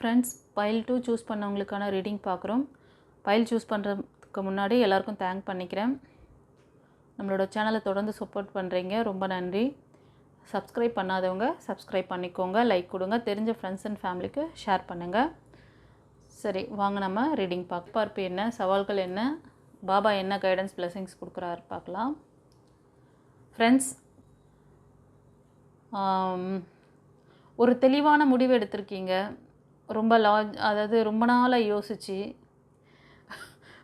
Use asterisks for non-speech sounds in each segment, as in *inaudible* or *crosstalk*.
Friends pile to choose பண்ணவங்களுக்கான reading பார்க்குறோம். Pile choose பண்ணுறதுக்கு முன்னாடி எல்லாருக்கும் தேங்க் பண்ணிக்கிறேன். நம்மளோட சேனலை தொடர்ந்து சப்போர்ட் பண்ணுறீங்க ரொம்ப நன்றி. சப்ஸ்கிரைப் பண்ணாதவங்க சப்ஸ்கிரைப் பண்ணிக்கோங்க. லைக் கொடுங்க. தெரிஞ்ச ஃப்ரெண்ட்ஸ் அண்ட் ஃபேமிலிக்கு ஷேர் பண்ணுங்கள் சரி வாங்க நம்ம ரீடிங் பார்க்க. பார்ப்பு என்ன? சவால்கள் என்ன? பாபா என்ன கைடன்ஸ் blessings கொடுக்குறாரு பார்க்கலாம். ஃப்ரெண்ட்ஸ் ஒரு தெளிவான முடிவு எடுத்திருக்கீங்க. ரொம்ப லாஜ் அதாவது ரொம்ப நாளாக யோசித்து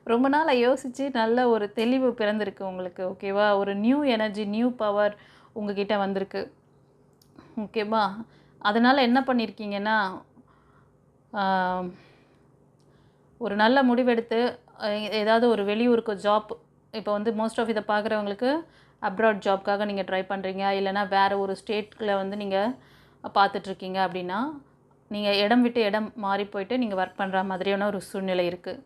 ரொம்ப நாளாக யோசித்து நல்ல ஒரு தெளிவு பிறந்திருக்கு உங்களுக்கு ஓகேவா ஒரு நியூ எனர்ஜி நியூ பவர் உங்ககிட்ட வந்திருக்கு. ஓகேவா அதனால் என்ன பண்ணியிருக்கீங்கன்னா ஒரு நல்ல முடிவெடுத்து ஏதாவது ஒரு வெளியூருக்கு ஜாப் இப்போ வந்து மோஸ்ட் ஆஃப் இதை பார்க்குறவங்களுக்கு அப்ராட் ஜாப்க்காக நீங்கள் ட்ரை பண்ணுறீங்க இல்லைனா வேறு ஒரு ஸ்டேட்டில் வந்து நீங்கள் பார்த்துட்ருக்கீங்க அப்படின்னா நீங்கள் இடம் விட்டு இடம் மாறி போயிட்டு நீங்கள் ஒர்க் பண்ணுற மாதிரியான ஒரு சூழ்நிலை இருக்குது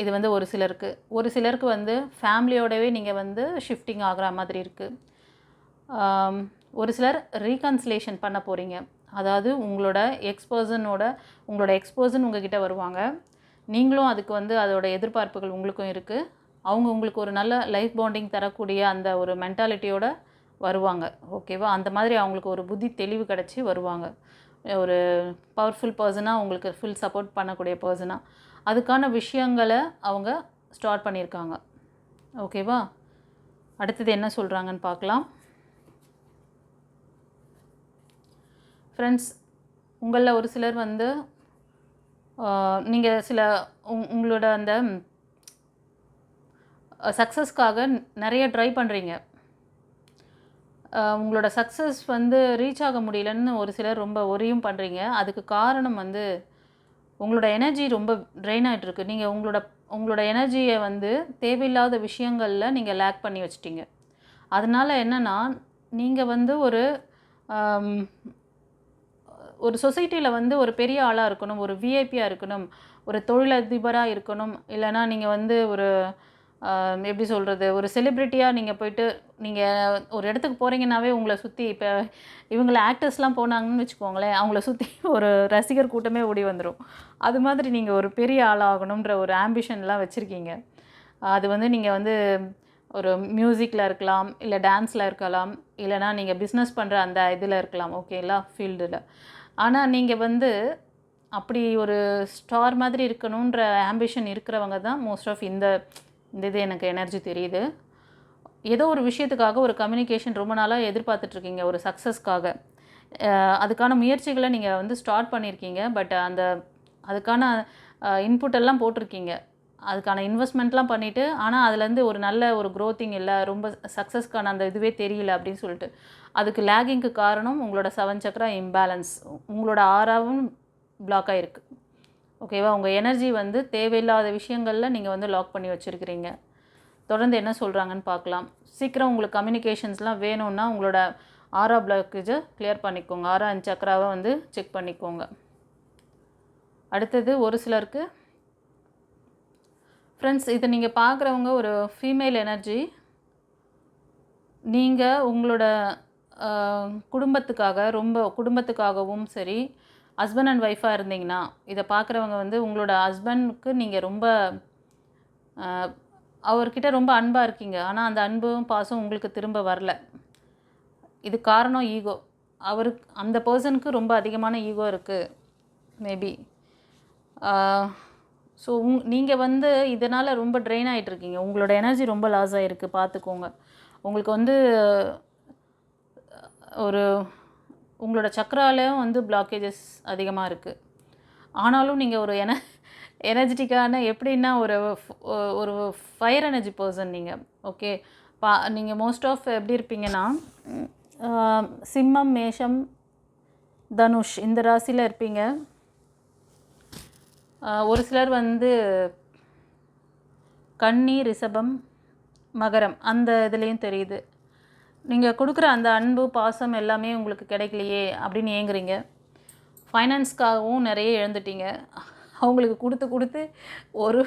இது வந்து ஒரு சிலருக்கு. ஒரு சிலருக்கு வந்து ஃபேமிலியோடவே நீங்கள் வந்து ஷிஃப்டிங் ஆகிற மாதிரி இருக்குது ஒரு சிலர் ரீகன்சிலேஷன் பண்ண போகிறீங்க அதாவது உங்களோட எக்ஸ்பர்சனோட உங்களோட எக்ஸ்பர்சன் உங்ககிட்ட வருவாங்க. நீங்களும் அதுக்கு வந்து அதோட எதிர்பார்ப்புகள் உங்களுக்கும் இருக்குது அவங்க உங்களுக்கு ஒரு நல்ல லைஃப் பாண்டிங் தரக்கூடிய அந்த ஒரு மென்டாலிட்டியோட வருவாங்க. ஓகேவா அந்த மாதிரி அவங்களுக்கு ஒரு புத்தி தெளிவு கிடச்சி வருவாங்க. ஒரு பவர்ஃபுல் பர்சனாக உங்களுக்கு ஃபுல் சப்போர்ட் பண்ணக்கூடிய பர்சனாக அதுக்கான விஷயங்களை அவங்க ஸ்டார்ட் பண்ணியிருக்காங்க. ஓகேவா அடுத்தது என்ன சொல்கிறாங்கன்னு பார்க்கலாம். ஃப்ரெண்ட்ஸ் உங்களில் ஒரு சிலர் வந்து நீங்கள் சில உங் உங்களோட அந்த சக்ஸஸ்க்காக நிறைய ட்ரை பண்ணுறீங்க உங்களோட சக்ஸஸ் வந்து ரீச் ஆக முடியலன்னு ஒரு சிலர் ரொம்ப ஒரியும் பண்ணுறீங்க அதுக்கு காரணம் வந்து உங்களோட எனர்ஜி ரொம்ப ட்ரெயின் ஆகிட்டுருக்கு நீங்கள் உங்களோட உங்களோட எனர்ஜியை வந்து தேவையில்லாத விஷயங்களில் நீங்கள் லேக் பண்ணி வச்சிட்டீங்க. அதனால் என்னென்னா நீங்கள் வந்து ஒரு ஒரு சொசைட்டியில் வந்து ஒரு பெரிய ஆளாக இருக்கணும் ஒரு விஐபியாக இருக்கணும் ஒரு தொழிலதிபராக இருக்கணும் இல்லைன்னா நீங்கள் வந்து ஒரு எப்படி சொல்கிறது ஒரு செலிப்ரிட்டியாக நீங்கள் போயிட்டு நீங்கள் ஒரு இடத்துக்கு போகிறீங்கன்னாவே உங்களை சுற்றி இப்போ இவங்கள ஆக்டர்ஸ்லாம் போனாங்கன்னு வச்சுக்கோங்களேன் அவங்கள சுற்றி ஒரு ரசிகர் கூட்டமே ஓடி வந்துடும் அது மாதிரி நீங்கள் ஒரு பெரிய ஆளாகணுன்ற ஒரு ஆம்பிஷன்லாம் வச்சுருக்கீங்க. அது வந்து நீங்கள் வந்து ஒரு மியூசிக்கில் இருக்கலாம் இல்லை டான்ஸில் இருக்கலாம் இல்லைனா நீங்கள் பிஸ்னஸ் பண்ணுற அந்த இதில் இருக்கலாம் ஓகேங்களா ஃபீல்டில் ஆனால் நீங்கள் வந்து அப்படி ஒரு ஸ்டார் மாதிரி இருக்கணுன்ற ஆம்பிஷன் இருக்கிறவங்க தான் மோஸ்ட் ஆஃப் இந்த இந்த இது எனக்கு எனர்ஜி தெரியுது. ஏதோ ஒரு விஷயத்துக்காக ஒரு கம்யூனிகேஷன் ரொம்ப நாளாக எதிர்பார்த்துட்ருக்கீங்க ஒரு சக்ஸஸ்க்காக அதுக்கான முயற்சிகளை நீங்கள் வந்து ஸ்டார்ட் பண்ணியிருக்கீங்க பட் அந்த அதுக்கான இன்புட் எல்லாம் போட்டிருக்கீங்க. அதுக்கான இன்வெஸ்ட்மெண்ட்லாம் பண்ணிவிட்டு ஆனால் அதுலேருந்து ஒரு நல்ல ஒரு க்ரோத்திங் இல்லை ரொம்ப சக்ஸஸ்க்கான அந்த இதுவே தெரியல அப்படின்னு சொல்லிட்டு. அதுக்கு லேகிங்க்கு காரணம் உங்களோட செவன் சக்கரா இம்பேலன்ஸ் உங்களோட ஆறாவும் பிளாக் ஆகிருக்கு ஓகேவா? உங்கள் எனர்ஜி வந்து தேவையில்லாத விஷயங்களில் நீங்கள் வந்து லாக் பண்ணி வச்சுருக்கிறீங்க. தொடர்ந்து என்ன சொல்கிறாங்கன்னு பார்க்கலாம் சீக்கிரம் உங்களுக்கு கம்யூனிகேஷன்ஸ்லாம் வேணும்னா உங்களோட ஆரா பிளாக்கேஜை கிளியர் பண்ணிக்கோங்க. ஆரா அஞ்சு சக்கராவை வந்து செக் பண்ணிக்கோங்க. அடுத்தது ஒரு சிலருக்கு ஃப்ரெண்ட்ஸ் இதை நீங்கள் பார்க்குறவங்க ஒரு ஃபீமேல் எனர்ஜி நீங்கள் உங்களோட குடும்பத்துக்காக ரொம்ப குடும்பத்துக்காகவும் சரி ஹஸ்பண்ட் அண்ட் ஒய்ஃபாக இருந்தீங்கன்னா இதை பார்க்குறவங்க வந்து உங்களோட ஹஸ்பண்டுக்கு நீங்கள் ரொம்ப அவர்கிட்ட ரொம்ப அன்பாக இருக்கீங்க. ஆனால் அந்த அன்பும் பாசம் உங்களுக்கு திரும்ப வரல. இது காரணம் ஈகோ அவருக்கு அந்த பர்சனுக்கு ரொம்ப அதிகமான ஈகோ இருக்குது மேபி ஸோ உங் நீங்கள் வந்து இதனால் ரொம்ப ட்ரெயின் ஆகிட்ருக்கீங்க உங்களோட எனர்ஜி ரொம்ப லாஸ் ஆகிருக்கு பார்த்துக்கோங்க உங்களுக்கு வந்து ஒரு உங்களோட சக்கராலையும் வந்து பிளாக்கேஜஸ் அதிகமாக இருக்குது ஆனாலும் நீங்கள் ஒரு என எனர்ஜெட்டிக்கான எப்படின்னா ஒரு ஒரு ஃபயர் எனர்ஜி பர்சன் நீங்கள் ஓகே பா நீங்கள் மோஸ்ட் ஆஃப் எப்படி இருப்பீங்கன்னா சிம்மம் மேஷம் தனுஷ் இந்த ராசியில் இருப்பீங்க. ஒரு சிலர் வந்து கன்னி ரிஷபம் மகரம் அந்த இதுலேயும் தெரியுது. நீங்கள் கொடுக்குற அந்த அன்பு பாசம் எல்லாமே உங்களுக்கு கிடைக்கலையே அப்படின்னு ஏங்குறீங்க. ஃபைனான்ஸ்க்காகவும் நிறைய இழந்துட்டீங்க. அவங்களுக்கு கொடுத்து கொடுத்து ஒரு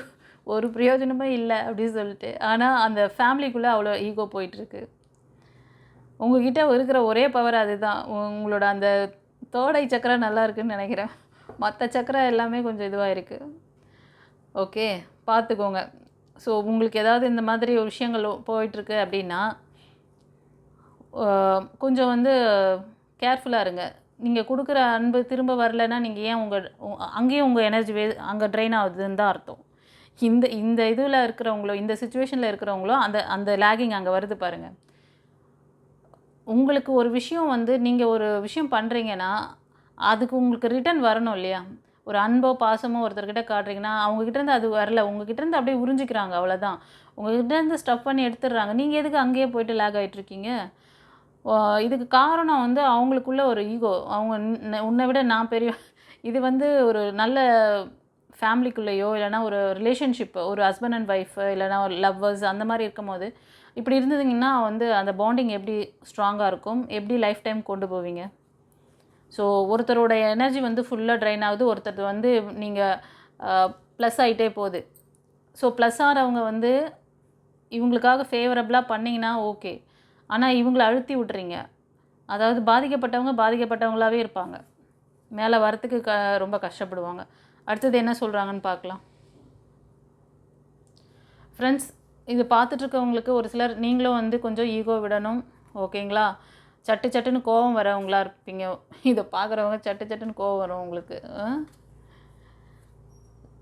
ஒரு பிரயோஜனமே இல்லை அப்படின்னு சொல்லிட்டு. ஆனால் அந்த ஃபேமிலிக்குள்ளே அவ்வளோ ஈகோ போயிட்டுருக்கு. உங்ககிட்ட இருக்கிற ஒரே பவர் அதுதான். உங்களோட அந்த தோடை சக்கரம் நல்லா இருக்குன்னு நினைக்கிறேன். மற்ற சக்கரம் எல்லாமே கொஞ்சம் இதுவாக இருக்குது ஓகே பார்த்துக்கோங்க. ஸோ உங்களுக்கு ஏதாவது இந்த மாதிரி விஷயங்கள் போயிட்டுருக்கு அப்படின்னா கொஞ்சம் வந்து கேர்ஃபுல்லாக இருங்க. நீங்கள் கொடுக்குற அன்பு திரும்ப வரலைன்னா நீங்கள் ஏன் உங்கள் அங்கேயும் உங்கள் எனர்ஜி வே அங்கே ட்ரெயின் ஆகுதுன்னு தான் அர்த்தம். இந்த இந்த இதில் இருக்கிறவங்களோ இந்த சுச்சுவேஷனில் இருக்கிறவங்களோ அந்த அந்த லேகிங் அங்கே வருது பாருங்கள் உங்களுக்கு ஒரு விஷயம் வந்து நீங்கள் ஒரு விஷயம் பண்ணுறீங்கன்னா அதுக்கு உங்களுக்கு ரிட்டர்ன் வரணும் இல்லையா? ஒரு அன்போ பாசமோ ஒருத்தர்கிட்ட காட்டுறீங்கன்னா அவங்ககிட்ட இருந்து அது வரல. உங்ககிட்ட இருந்து அப்படியே உறிஞ்சிக்கிறாங்க அவ்வளோதான் உங்ககிட்ட இருந்து ஸ்டஃப் பண்ணி எடுத்துடுறாங்க. நீங்கள் எதுக்கு அங்கேயே போயிட்டு லேக் ஆகிட்டு இருக்கீங்க? இதுக்கு காரணம் வந்து அவங்களுக்குள்ள ஒரு ஈகோ அவங்க உன்னை- விட நான் பெரிய இது வந்து ஒரு நல்ல ஃபேமிலிக்குள்ளேயோ இல்லைனா ஒரு ரிலேஷன்ஷிப் ஒரு ஹஸ்பண்ட் அண்ட் ஒய்ஃப் இல்லைனா ஒரு லவ்வர்ஸ் அந்த மாதிரி இருக்கும் போது இப்படி இருந்ததுங்கன்னா வந்து அந்த பாண்டிங் எப்படி ஸ்ட்ராங்காக இருக்கும்? எப்படி லைஃப் டைம் கொண்டு போவீங்க? ஸோ ஒருத்தரோட எனர்ஜி வந்து ஃபுல்லாக ட்ரைன் ஆகுது ஒருத்தர் வந்து நீங்கள் ப்ளஸ் ஆகிட்டே போகுது. ஸோ ப்ளஸ் ஆகிறவங்க வந்து இவங்களுக்காக ஃபேவரபுளாக பண்ணிங்கன்னா ஓகே ஆனால் இவங்களை அழுத்தி விட்றீங்க அதாவது பாதிக்கப்பட்டவங்க பாதிக்கப்பட்டவங்களாகவே இருப்பாங்க. மேலே வரத்துக்கு க ரொம்ப கஷ்டப்படுவாங்க. அடுத்தது என்ன சொல்கிறாங்கன்னு பார்க்கலாம். ஃப்ரெண்ட்ஸ் இது பார்த்துட்ருக்கவங்களுக்கு ஒரு சிலர் நீங்களும் வந்து கொஞ்சம் ஈகோ விடணும். ஓகேங்களா? சட்டு சட்டுன்னு கோவம் வரவங்களா இருப்பீங்க. இதை பார்க்குறவங்க சட்டு சட்டுன்னு கோவம் வரும் உங்களுக்கு. ஆ?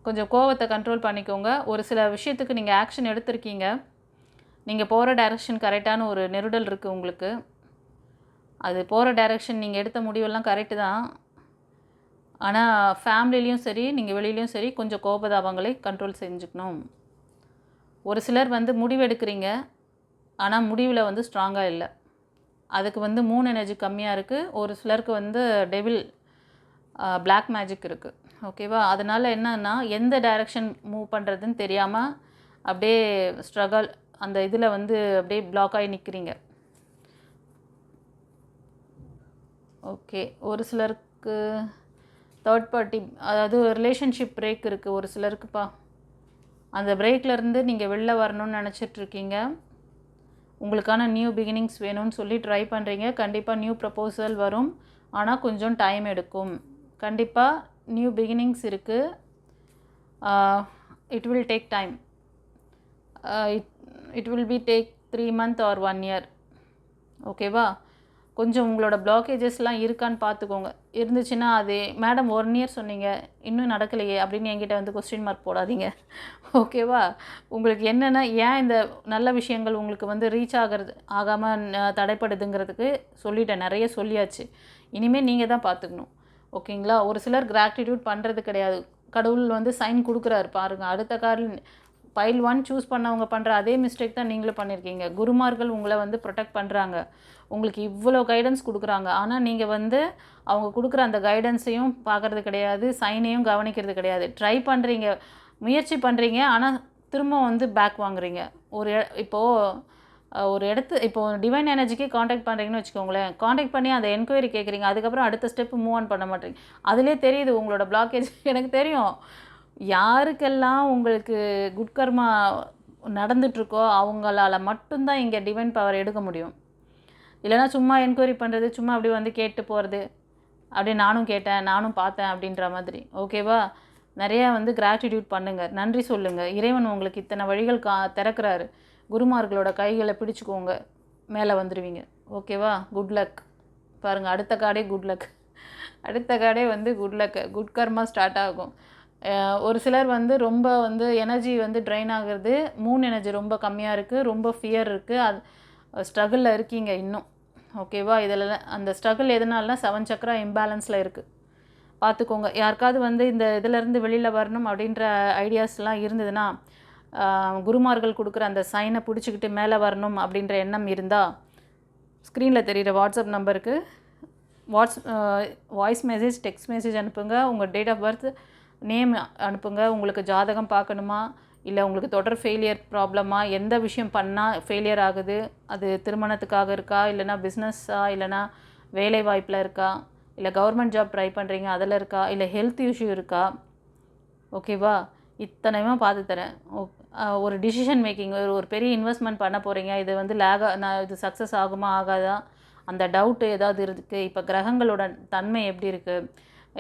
கொஞ்சம் கோவத்தை கண்ட்ரோல் பண்ணிக்கோங்க. ஒரு சில விஷயத்துக்கு நீங்கள் ஆக்ஷன் எடுத்திருக்கீங்க. நீங்கள் போகிற டைரெக்ஷன் கரெக்டான ஒரு நெருடல் இருக்குது உங்களுக்கு. அது போகிற டைரெக்ஷன் நீங்கள் எடுத்த முடிவெல்லாம் கரெக்டு தான். ஆனால் ஃபேமிலிலையும் சரி நீங்கள் வெளியிலையும் சரி கொஞ்சம் கோபதாபங்களை கண்ட்ரோல் செஞ்சுக்கணும். ஒரு சிலர் வந்து முடிவு எடுக்கிறீங்க ஆனால் முடிவில் வந்து ஸ்ட்ராங்காக இல்லை. அதுக்கு வந்து மூணு எனர்ஜி கம்மியாக இருக்குது ஒரு சிலருக்கு வந்து டெவில் பிளாக் மேஜிக் இருக்குது ஓகேவா அதனால் என்னன்னா எந்த டைரக்ஷன் மூவ் பண்ணுறதுன்னு தெரியாமல் அப்படியே ஸ்ட்ரகல் அந்த இதில் வந்து அப்படியே பிளாக் ஆகி நிற்கிறீங்க ஓகே ஒரு சிலருக்கு தேர்ட் பார்ட்டி அதாவது ரிலேஷன்ஷிப் பிரேக் இருக்குது ஒரு சிலருக்குப்பா. அந்த breakல நீங்கள் வெளில வரணும்னு நினச்சிட்டு இருக்கீங்க. உங்களுக்கான நியூ பிகினிங்ஸ் வேணும்னு சொல்லி ட்ரை பண்ணுறீங்க கண்டிப்பாக நியூ ப்ரப்போசல் வரும். ஆனால் கொஞ்சம் டைம் எடுக்கும். கண்டிப்பாக நியூ பிகினிங்ஸ் இருக்குது it will take time it it will be take three month or one year ஓகேவா கொஞ்சம் உங்களோட பிளாக்கேஜஸ்லாம் இருக்கான்னு பார்த்துக்கோங்க இருந்துச்சுன்னா அது மேடம் ஒன் இயர் சொன்னீங்க. இன்னும் நடக்கலையே. அப்படின்னு என்கிட்ட வந்து கொஸ்டின் மார்க் போடாதீங்க. ஓகேவா உங்களுக்கு என்னென்னா ஏன் இந்த நல்ல விஷயங்கள் உங்களுக்கு வந்து ரீச் ஆகிறது ஆகாமல் தடைப்படுதுங்கிறதுக்கு சொல்லிட்டேன். நிறைய சொல்லியாச்சு. இனிமேல் நீங்கள் தான் பார்த்துக்கணும் ஓகேங்களா ஒரு சிலர் கிராட்டிடியூட் பண்ணுறது கிடையாது. கடவுள் வந்து சைன் கொடுக்குறாரு பாருங்கள் அடுத்த காரில் பைல் ஒன் சூஸ் பண்ணவங்க பண்ணுற அதே மிஸ்டேக் தான் நீங்களும் பண்ணியிருக்கீங்க குருமார்கள் உங்களை வந்து ப்ரொடெக்ட் பண்ணுறாங்க உங்களுக்கு இவ்வளோ கைடன்ஸ் கொடுக்குறாங்க. ஆனால் நீங்கள் வந்து அவங்க கொடுக்குற அந்த கைடன்ஸையும் பார்க்குறது கிடையாது சைனையும் கவனிக்கிறது கிடையாது. ட்ரை பண்ணுறீங்க முயற்சி பண்ணுறீங்க ஆனால் திரும்ப வந்து பேக் வாங்குறீங்க. ஒரு இப்போது ஒரு இடத்து இப்போ டிவைன் எனர்ஜிக்கே காண்டாக்ட் பண்ணுறீங்கன்னு வச்சுக்கோங்களேன். காண்டாக்ட் பண்ணி அந்த என்கொயரி கேட்குறீங்க அதுக்கப்புறம் அடுத்த ஸ்டெப் மூவ் ஆன் பண்ண மாட்டேறீங்க அதிலே தெரியுது உங்களோட பிளாக்கேஜ் *laughs* எனக்கு தெரியும். யாருக்கெல்லாம் உங்களுக்கு குட் கர்மா நடந்துட்டுருக்கோ அவங்களால மட்டும்தான் இங்கே டிவைன் பவர் எடுக்க முடியும். இல்லைன்னா சும்மா என்கொயரி பண்ணுறது சும்மா அப்படி வந்து கேட்டு போகிறது அப்படியே நானும் கேட்டேன் நானும் பார்த்தேன் அப்படின்ற மாதிரி. ஓகேவா நிறையா வந்து கிராட்டிடியூட் பண்ணுங்கள் நன்றி சொல்லுங்கள் இறைவன் உங்களுக்கு இத்தனை வழிகள் கா திறக்கிறாரு. குருமார்களோட கைகளை பிடிச்சிக்கோங்க. மேலே வந்துடுவீங்க ஓகேவா குட் லக் பாருங்கள் அடுத்த கார்டே குட் லக் அடுத்த கார்டே வந்து good luck good karma start ஆகும். ஒரு சிலர் வந்து ரொம்ப வந்து எனர்ஜி வந்து ட்ரைன் ஆகுறது மூன் எனர்ஜி ரொம்ப கம்மியாக இருக்குது ரொம்ப ஃபியர் இருக்குது அது ஸ்ட்ரகிளில் இருக்கீங்க இன்னும். ஓகேவா இதில் அந்த ஸ்ட்ரகிள் எதனாலனா செவன் சக்கரா இம்பேலன்ஸில் இருக்குது பார்த்துக்கோங்க யாருக்காவது வந்து இந்த இதிலேருந்து வெளியில் வரணும் அப்படின்ற ஐடியாஸ்லாம் இருந்ததுன்னா குருமார்கள் கொடுக்குற அந்த சைனை பிடிச்சிக்கிட்டு மேலே வரணும் அப்படின்ற எண்ணம் இருந்தால் ஸ்க்ரீனில் தெரிகிற வாட்ஸ்அப் நம்பருக்கு WhatsApp voice message text message அனுப்புங்க. உங்கள் டேட் ஆஃப் பர்த் நேம் அனுப்புங்க. உங்களுக்கு ஜாதகம் பார்க்கணுமா? இல்லை உங்களுக்கு தொடர் ஃபெயிலியர் ப்ராப்ளமா எந்த விஷயம் பண்ணால் ஃபெயிலியர் ஆகுது? அது திருமணத்துக்காக இருக்கா? இல்லைனா பிஸ்னஸ்ஸா இல்லைனா வேலை வாய்ப்பில் இருக்கா? இல்லை கவர்மெண்ட் ஜாப் ட்ரை பண்ணுறீங்க அதில் இருக்கா? இல்லை ஹெல்த் இஷ்யூ இருக்கா? ஓகேவா இத்தனையுமே பார்த்து தரேன். ஓ- ஒரு டிசிஷன் மேக்கிங் ஒரு ஒரு பெரிய இன்வெஸ்ட்மெண்ட் பண்ண போகிறீங்க இது வந்து லேக நான் இது சக்ஸஸ் ஆகுமா ஆகாதா? அந்த டவுட்டு ஏதாவது இருக்குது இப்போ கிரகங்களோட தன்மை எப்படி இருக்குது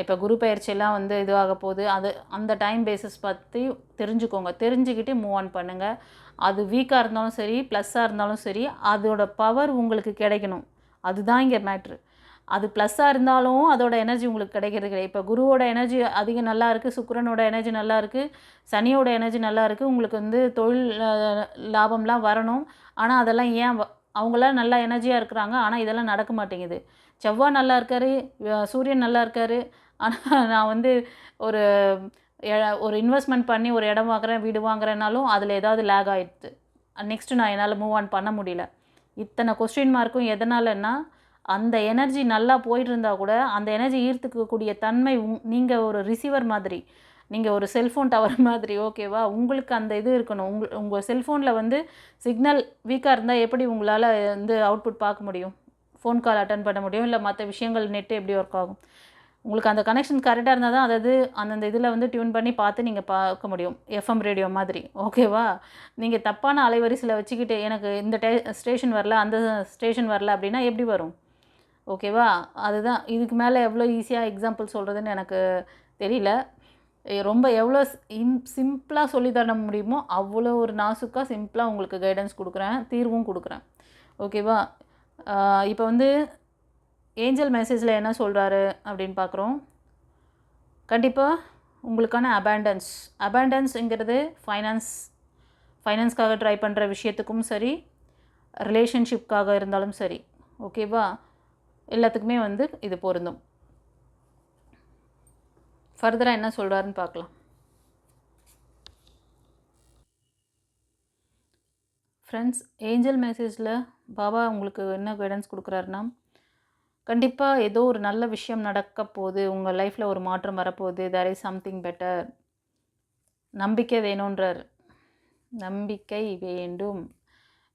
இப்போ குரு பயிற்சியெல்லாம் வந்து இதுவாக போகுது. அது அந்த டைம் பேசிஸ் பற்றி தெரிஞ்சுக்கோங்க. தெரிஞ்சுக்கிட்டு மூவ் ஆன் பண்ணுங்கள் அது வீக்காக இருந்தாலும் சரி ப்ளஸ்ஸாக இருந்தாலும் சரி அதோட பவர் உங்களுக்கு கிடைக்கணும். அதுதான் இங்கே மேட்ரு அது ப்ளஸ்ஸாக இருந்தாலும் அதோட எனர்ஜி உங்களுக்கு கிடைக்கிறது கிடையாது. இப்போ குருவோட எனர்ஜி அதிகம் நல்லா இருக்குது சுக்கரனோட எனர்ஜி நல்லா இருக்குது சனியோட எனர்ஜி நல்லா இருக்குது உங்களுக்கு வந்து தொழில் லாபம்லாம் வரணும். ஆனால் அதெல்லாம் ஏன் வ- அவங்களாம் நல்லா எனர்ஜியாக இருக்கிறாங்க. ஆனால் இதெல்லாம் நடக்க மாட்டேங்குது. செவ்வாய் நல்லா இருக்காரு சூரியன் நல்லா இருக்காரு. ஆனால் நான் வந்து ஒரு ஒரு இன்வெஸ்ட்மெண்ட் பண்ணி ஒரு இடம் வாங்குறேன் வீடு வாங்குறேனாலும் அதில் ஏதாவது லேக் ஆகிடுது நெக்ஸ்ட்டு நான் என்னால் மூவ் ஆன் பண்ண முடியல. இத்தனை கொஸ்டின் மார்க்கும் எதனாலன்னா அந்த எனர்ஜி நல்லா போயிட்டு இருந்தால் கூட அந்த எனர்ஜி ஈர்த்துக்கக்கூடிய தன்மை உங் நீங்கள் ஒரு ரிசீவர் மாதிரி நீங்கள் ஒரு செல்ஃபோன் டவர் *laughs* மாதிரி ஓகேவா உங்களுக்கு அந்த இது இருக்கணும். உங்கள் உங்கள் செல்ஃபோனில் வந்து சிக்னல் வீக்காக இருந்தால் எப்படி உங்களால் வந்து அவுட்புட் பார்க்க முடியும்? ஃபோன் கால் அட்டன் பண்ண முடியும்? இல்லை மற்ற விஷயங்கள் நெட்டு எப்படி ஒர்க் ஆகும்? உங்களுக்கு அந்த கனெக்ஷன் கரெக்டாக இருந்தால் தான் அதாவது அந்தந்த இதில் வந்து டியூன் பண்ணி பார்த்து நீங்கள் பார்க்க முடியும். எஃப்எம் ரேடியோ மாதிரி. ஓகேவா நீங்கள் தப்பான அலைவரிசையில் வச்சுக்கிட்டு எனக்கு இந்த டே ஸ்டேஷன் வரல அந்த ஸ்டேஷன் வரல அப்படின்னா எப்படி வரும்? ஓகேவா அதுதான். இதுக்கு மேலே எவ்வளோ ஈஸியாக எக்ஸாம்பிள் சொல்கிறதுன்னு எனக்கு தெரியல. ரொம்ப எவ்வளோ இம் சிம்பிளாக சொல்லி தர முடியுமோ அவ்வளோ ஒரு நாசுக்காக சிம்பிளாக உங்களுக்கு கைடன்ஸ் கொடுக்குறேன் தீர்வும் கொடுக்குறேன். ஓகேவா இப்போ வந்து ஏஞ்சல் மெசேஜில் என்ன சொல்கிறாரு அப்படின்னு பார்க்குறோம். கண்டிப்பாக உங்களுக்கான அபேண்டன்ஸ் அபேண்டன்ஸுங்கிறது ஃபைனான்ஸ் ஃபைனான்ஸ்க்காக ட்ரை பண்ணுற விஷயத்துக்கும் சரி ரிலேஷன்ஷிப்காக இருந்தாலும் சரி ஓகேவா எல்லாத்துக்குமே வந்து இது பொருந்தும். ஃபர்தராக என்ன சொல்கிறாருன்னு பார்க்கலாம். ஃப்ரெண்ட்ஸ் ஏஞ்சல் மெசேஜில் பாபா உங்களுக்கு என்ன கைடன்ஸ் கொடுக்குறாருன்னா கண்டிப்பாக ஏதோ ஒரு நல்ல விஷயம் நடக்க போகுது உங்கள் லைஃப்பில் ஒரு மாற்றம் வரப்போகுது. தேர் இஸ் சம்திங் பெட்டர் நம்பிக்கை வேணுன்றார் நம்பிக்கை வேண்டும்.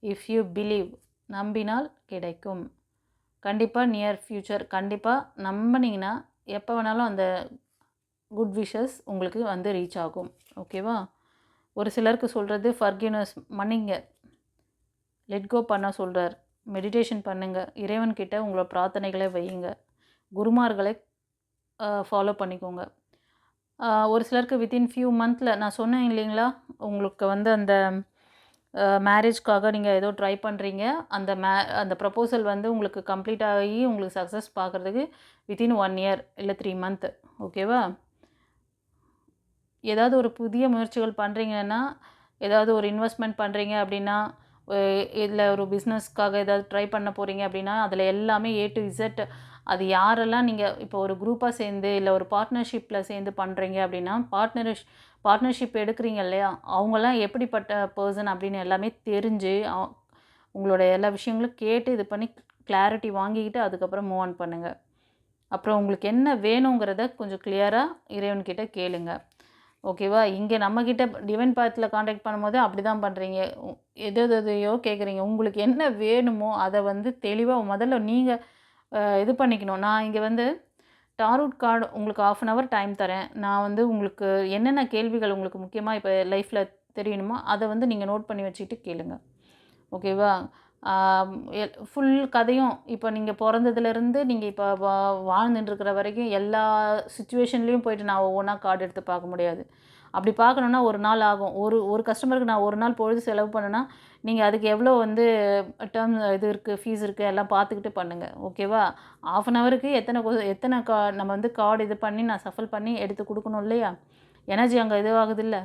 இஃப் யூ பிலீவ் நம்பினால் கிடைக்கும். கண்டிப்பாக நியர் ஃப்யூச்சர் கண்டிப்பாக நம்பினீங்கன்னா எப்போ வேணாலும் அந்த குட் விஷஸ் உங்களுக்கு வந்து ரீச் ஆகும். ஓகேவா ஒரு சிலருக்கு சொல்கிறது ஃபர்கினஸ் மன்னிங்க. லெட் கோ பண்ண சொல்கிறார் மெடிடேஷன் பண்ணுங்கள் இறைவன்கிட்ட உங்களோட பிரார்த்தனைகளை வையுங்க. குருமார்களை ஃபாலோ பண்ணிக்கோங்க. ஒரு சிலருக்கு வித்தின் ஃபியூ மந்தில் நான் சொன்னேன் இல்லைங்களா? உங்களுக்கு வந்து அந்த மேரேஜ்க்காக நீங்கள் ஏதோ ட்ரை பண்ணுறீங்க அந்த மே அந்த ப்ரப்போசல் வந்து உங்களுக்கு கம்ப்ளீட் ஆகி உங்களுக்கு சக்ஸஸ் பார்க்குறதுக்கு வித்தின் ஒன் இயர் இல்லை த்ரீ மந்த் ஓகேவா ஏதாவது ஒரு புதிய முயற்சிகள் பண்ணுறீங்கன்னா ஏதாவது ஒரு இன்வெஸ்ட்மெண்ட் பண்ணுறீங்க அப்படின்னா இதில் ஒரு பிஸ்னஸ்க்காக ஏதாவது ட்ரை பண்ண போகிறீங்க அப்படின்னா அதில் எல்லாமே ஏ டு இசட் அது யாரெல்லாம் நீங்கள் இப்போ ஒரு குரூப்பாக சேர்ந்து இல்லை ஒரு பார்ட்னர்ஷிப்பில் சேர்ந்து பண்ணுறீங்க அப்படின்னா பார்ட்னர்ஷ் பார்ட்னர்ஷிப் எடுக்கிறீங்க இல்லையா? அவங்களாம் எப்படிப்பட்ட பர்சன் அப்படின்னு எல்லாமே தெரிஞ்சு உங்களோட எல்லா விஷயங்களும் கேட்டு இது பண்ணி கிளாரிட்டி வாங்கிக்கிட்டு அதுக்கப்புறம் மூவ் ஆன் பண்ணுங்கள் அப்புறம் உங்களுக்கு என்ன வேணுங்கிறத கொஞ்சம் கிளியராக இறைவன்கிட்ட கேளுங்கள் ஓகேவா? இங்கே நம்மக்கிட்ட டிவைன் பாத்தில் காண்டாக்ட் பண்ணும்போது அப்படி தான் பண்ணுறீங்க எது எதையோ கேட்குறீங்க உங்களுக்கு என்ன வேணுமோ அதை வந்து தெளிவாக முதல்ல நீங்கள் இது பண்ணிக்கணும். நான் இங்கே வந்து டாரூட் கார்டு உங்களுக்கு ஆஃப் அன் ஹவர் டைம் தரேன். நான் வந்து உங்களுக்கு என்னென்ன கேள்விகள் உங்களுக்கு முக்கியமாக இப்போ லைஃப்பில் தெரியணுமோ அதை வந்து நீங்கள் நோட் பண்ணி வச்சுக்கிட்டு கேளுங்க. ஓகேவா? ஃபுல் கதையும் இப்போ நீங்கள் பிறந்ததுலேருந்து நீங்கள் இப்போ வா வாழ்ந்துட்டு வரைக்கும் எல்லா சுச்சுவேஷன்லேயும் போயிட்டு நான் ஒவ்வொன்றா கார்டு எடுத்து பார்க்க முடியாது. அப்படி பார்க்கணுன்னா ஒரு நாள் ஆகும். ஒரு ஒரு கஸ்டமருக்கு நான் ஒரு நாள் பொழுது செலவு பண்ணேன்னா நீங்கள் அதுக்கு எவ்வளோ வந்து டேர்ம் இது இருக்குது ஃபீஸ் இருக்குது எல்லாம் பார்த்துக்கிட்டு பண்ணுங்கள் ஓகேவா ஆஃப் அன் ஹவருக்கு எத்தனை கொ- எத்தனை கா நம்ம வந்து கார்டு இது பண்ணி நான் சஃபல் பண்ணி எடுத்து கொடுக்கணும் இல்லையா? எனர்ஜி அங்கே இதுவாகுது இல்லை.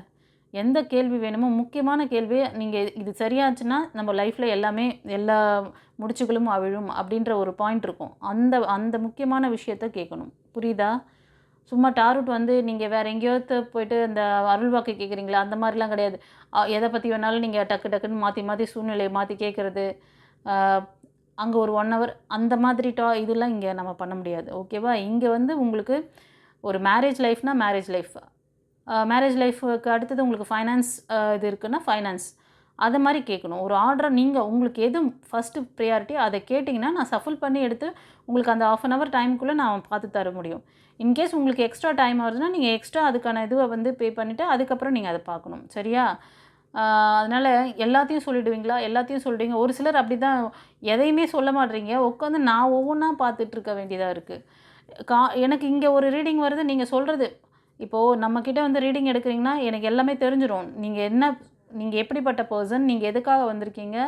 எந்த கேள்வி வேணுமோ முக்கியமான கேள்வி நீங்கள் இது சரியாச்சுன்னா நம்ம லைஃப்பில் எல்லாமே எல்லா முடிச்சுகளும் அவிழும் அப்படின்ற ஒரு பாயிண்ட் இருக்கும். அந்த அந்த முக்கியமான விஷயத்த கேட்கணும். புரியுதா? சும்மா டாரூட் வந்து நீங்கள் வேறு எங்கேயாவது போயிட்டு அந்த அருள் வாக்கு கேட்குறீங்களா? அந்த மாதிரிலாம் கிடையாது. எதை பற்றி வேணாலும் நீங்கள் டக்கு டக்குன்னு மாற்றி மாற்றி சூழ்நிலையை மாற்றி கேட்குறது. அங்கே ஒரு ஒன் ஹவர் அந்த மாதிரி டா இதெல்லாம் இங்கே நம்ம பண்ண முடியாது. ஓகேவா? இங்கே வந்து உங்களுக்கு ஒரு மேரேஜ் லைஃப்னா மேரேஜ் லைஃப் மேரேஜ் லைஃபுக்கு அடுத்தது உங்களுக்கு ஃபைனான்ஸ் இது இருக்குன்னா ஃபைனான்ஸ் அதை மாதிரி கேட்கணும். ஒரு ஆர்டரை நீங்கள் உங்களுக்கு எது ஃபஸ்ட்டு ப்ரியாரிட்டி அதை கேட்டிங்கன்னா நான் சஃபல் பண்ணி எடுத்து உங்களுக்கு அந்த ஆஃப் அன் ஹவர் டைமுக்குள்ளே நான் பார்த்து தர முடியும். இன்கேஸ் உங்களுக்கு எக்ஸ்ட்ரா டைம் வருதுன்னா நீங்கள் எக்ஸ்ட்ரா அதுக்கான இதுவை வந்து பே பண்ணிவிட்டு அதுக்கப்புறம் நீங்கள் அதை பார்க்கணும். சரியா? அதனால் எல்லாத்தையும் சொல்லிடுவீங்களா? எல்லாத்தையும் சொல்லிடுவீங்க ஒரு சிலர் அப்படி தான் எதையுமே சொல்ல மாட்றீங்க. உட்காந்து நான் ஒவ்வொன்றா பார்த்துட்ருக்க வேண்டியதாக இருக்குது கா எனக்கு இங்கே ஒரு ரீடிங் வருது நீங்கள் சொல்கிறது இப்போது நம்மக்கிட்ட வந்து ரீடிங் எடுக்கிறீங்கன்னா எனக்கு எல்லாமே தெரிஞ்சிடும் நீங்கள் என்ன நீங்கள் எப்படிப்பட்ட பர்சன் நீங்கள் எதுக்காக வந்திருக்கீங்க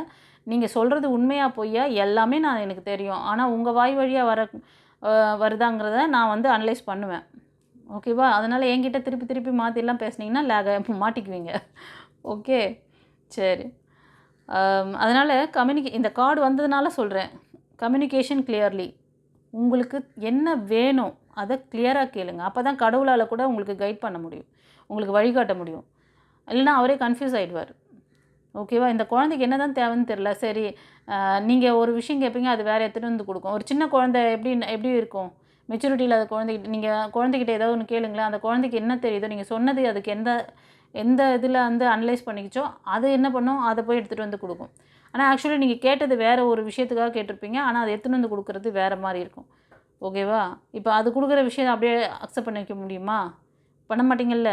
நீங்கள் சொல்கிறது உண்மையாக பொய்யா எல்லாமே நான் எனக்கு தெரியும். ஆனால் உங்கள் வாய் வழியாக வர வருதாங்கிறத நான் வந்து அனலைஸ் பண்ணுவேன். ஓகேவா அதனால் என்கிட்ட திருப்பி திருப்பி மாற்றிலாம் பேசுனீங்கன்னா லேக மாட்டிக்குவீங்க. ஓகே சரி. அதனால் கம்யூனிகே இந்த கார்டு வந்ததுனால சொல்கிறேன் கம்யூனிகேஷன் கிளியர்லி உங்களுக்கு என்ன வேணும் அதை கிளியராக கேளுங்க. அப்போ தான் கடவுளால் கூட உங்களுக்கு கைட் பண்ண முடியும். உங்களுக்கு வழிகாட்ட முடியும். இல்லைன்னா அவரே கன்ஃபியூஸ் ஆகிடுவார் ஓகேவா இந்த குழந்தைக்கு என்ன தான் தேவைன்னு தெரில சரி நீங்கள் ஒரு விஷயம் கேட்பீங்க அது வேறு எடுத்துகிட்டு வந்து கொடுக்கும். ஒரு சின்ன குழந்தை எப்படி எப்படி இருக்கும்? மெச்சூரிட்டி இல்லாத குழந்தைகிட்ட நீங்கள் குழந்தைகிட்ட ஏதாவது ஒன்று கேளுங்களேன். அந்த குழந்தைக்கு என்ன தெரியுதோ நீங்கள் சொன்னது அதுக்கு எந்த எந்த இதில் வந்து அனலைஸ் பண்ணிக்கிச்சோ அது என்ன பண்ணும்? அதை போய் எடுத்துகிட்டு வந்து கொடுக்கும். ஆனால் ஆக்சுவலி நீங்கள் கேட்டது வேறு ஒரு விஷயத்துக்காக கேட்டிருப்பீங்க. ஆனால் அதை எடுத்துகிட்டு வந்து கொடுக்குறது வேறு மாதிரி இருக்கும். ஓகேவா? இப்போ அது கொடுக்குற விஷயம் அப்படியே அக்செப்ட் பண்ணி வைக்க முடியுமா? பண்ண மாட்டிங்கல்ல?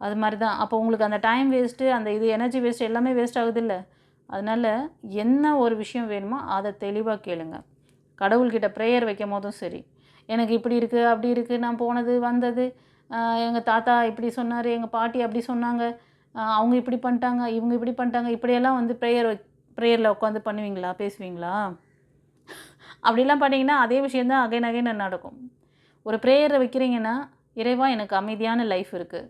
அது மாதிரி தான் அப்போ உங்களுக்கு அந்த டைம் வேஸ்ட்டு அந்த இது எனர்ஜி வேஸ்ட்டு எல்லாமே வேஸ்ட் ஆகுது இல்லை அதனால் என்ன ஒரு விஷயம் வேணுமோ அதை தெளிவாக கேளுங்க. கடவுள்கிட்ட ப்ரேயர் வைக்கும் போதும் சரி. எனக்கு இப்படி இருக்குது அப்படி இருக்குது நான் போனது வந்தது எங்கள் தாத்தா இப்படி சொன்னார் எங்கள் பாட்டி அப்படி சொன்னாங்க அவங்க இப்படி பண்ணிட்டாங்க இவங்க இப்படி பண்ணிட்டாங்க இப்படியெல்லாம் வந்து ப்ரேயர் ப்ரேயரில் உட்காந்து பண்ணுவீங்களா? பேசுவீங்களா? அப்படிலாம் பண்ணிங்கன்னா அதே விஷயந்தான் அகைன் அகைன் நடக்கும். ஒரு ப்ரேயரை வைக்கிறீங்கன்னா இறைவா எனக்கு அமைதியான லைஃப் இருக்குது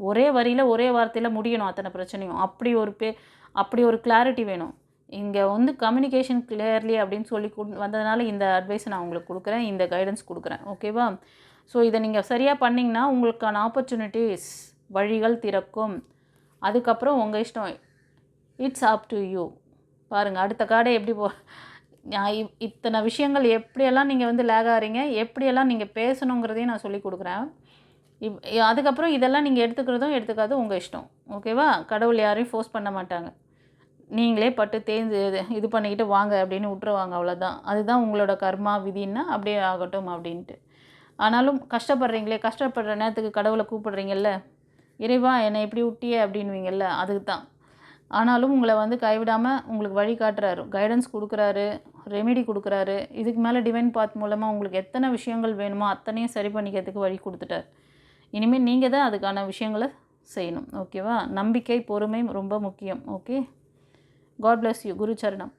ஒரே வரியில் ஒரே வார்த்தையில் முடியணும் அத்தனை பிரச்சனையும். அப்படி ஒரு பே அப்படி ஒரு கிளாரிட்டி வேணும். இங்கே வந்து கம்யூனிகேஷன் கிளியர்லி அப்படின்னு சொல்லி வந்ததுனால இந்த அட்வைஸை நான் உங்களுக்கு கொடுக்குறேன். இந்த கைடன்ஸ் கொடுக்குறேன். ஓகேவா ஸோ இதை நீங்கள் சரியாக பண்ணிங்கன்னா உங்களுக்கான ஆப்பர்ச்சுனிட்டிஸ் வழிகள் திறக்கும். அதுக்கப்புறம் உங்கள் இஷ்டம் இட்ஸ் அப் டு யூ பாருங்கள் அடுத்த கார்டை எப்படி போ இத்தனை விஷயங்கள் எப்படியெல்லாம் நீங்கள் வந்து லேக் ஆகிறீங்க எப்படியெல்லாம் நீங்கள் பேசணுங்கிறதையும் நான் சொல்லி கொடுக்குறேன். இப் அதுக்கப்புறம் இதெல்லாம் நீங்கள் எடுத்துக்கிறதும் எடுத்துக்காதும் உங்கள் இஷ்டம். ஓகேவா? கடவுள் யாரையும் ஃபோர்ஸ் பண்ண மாட்டாங்க. நீங்களே பட்டு தேர்ந்து இது- இது பண்ணிக்கிட்டு வாங்க அப்படின்னு விட்டுருவாங்க அவ்வளோதான் அதுதான் உங்களோட கர்மா விதின்னா அப்படியே ஆகட்டும் அப்படின்ட்டு. ஆனாலும் கஷ்டப்படுறீங்களே கஷ்டப்படுற நேரத்துக்கு கடவுளை கூப்பிடுறீங்கல்ல இறைவா என்னை இப்படி விட்டியே அப்படின்வீங்கல்ல அதுக்கு தான் ஆனாலும் உங்களை வந்து கைவிடாமல் உங்களுக்கு வழி காட்டுறாரு. கைடன்ஸ் கொடுக்குறாரு. ரெமெடி கொடுக்குறாரு. இதுக்கு மேலே டிவைன் பாத் மூலமாக உங்களுக்கு எத்தனை விஷயங்கள் வேணுமோ அத்தனையும் சரி பண்ணிக்கிறதுக்கு வழி கொடுத்துட்டார். இனிமேல் நீங்கள் தான் அதுக்கான விஷயங்களை செய்யணும். ஓகேவா நம்பிக்கை பொறுமை ரொம்ப முக்கியம். Okay God bless you Guru சரணம்.